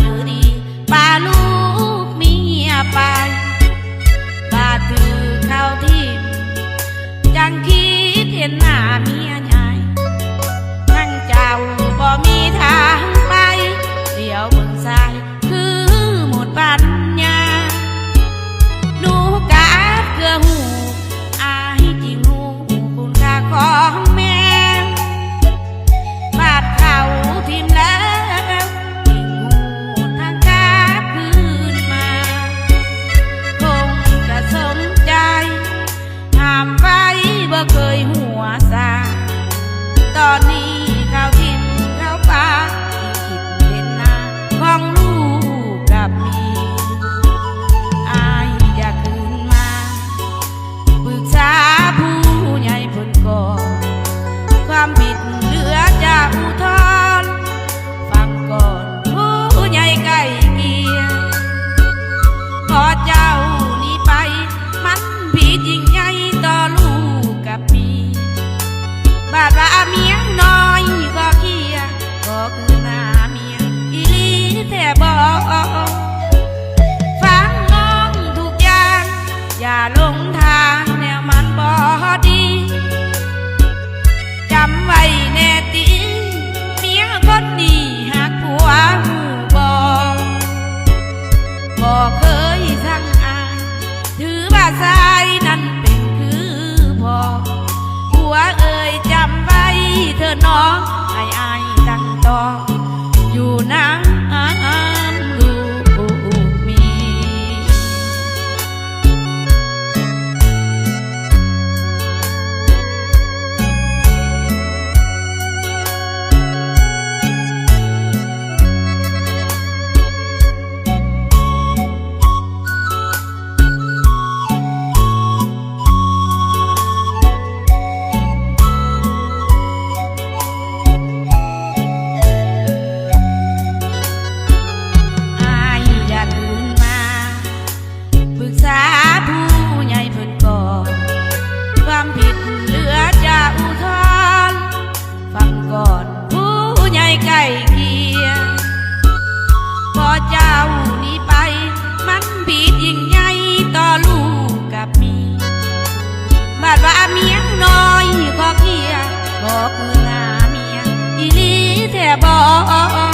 หรือดีป่าลูกเมียไปบาถือเข้าทิมยังคิดเห็นหน้าเมียใหญ่นั่งเจ้าบ่มีทางไปเดี๋ยวบนซ้า คืองาเมียอีลีแท่บอก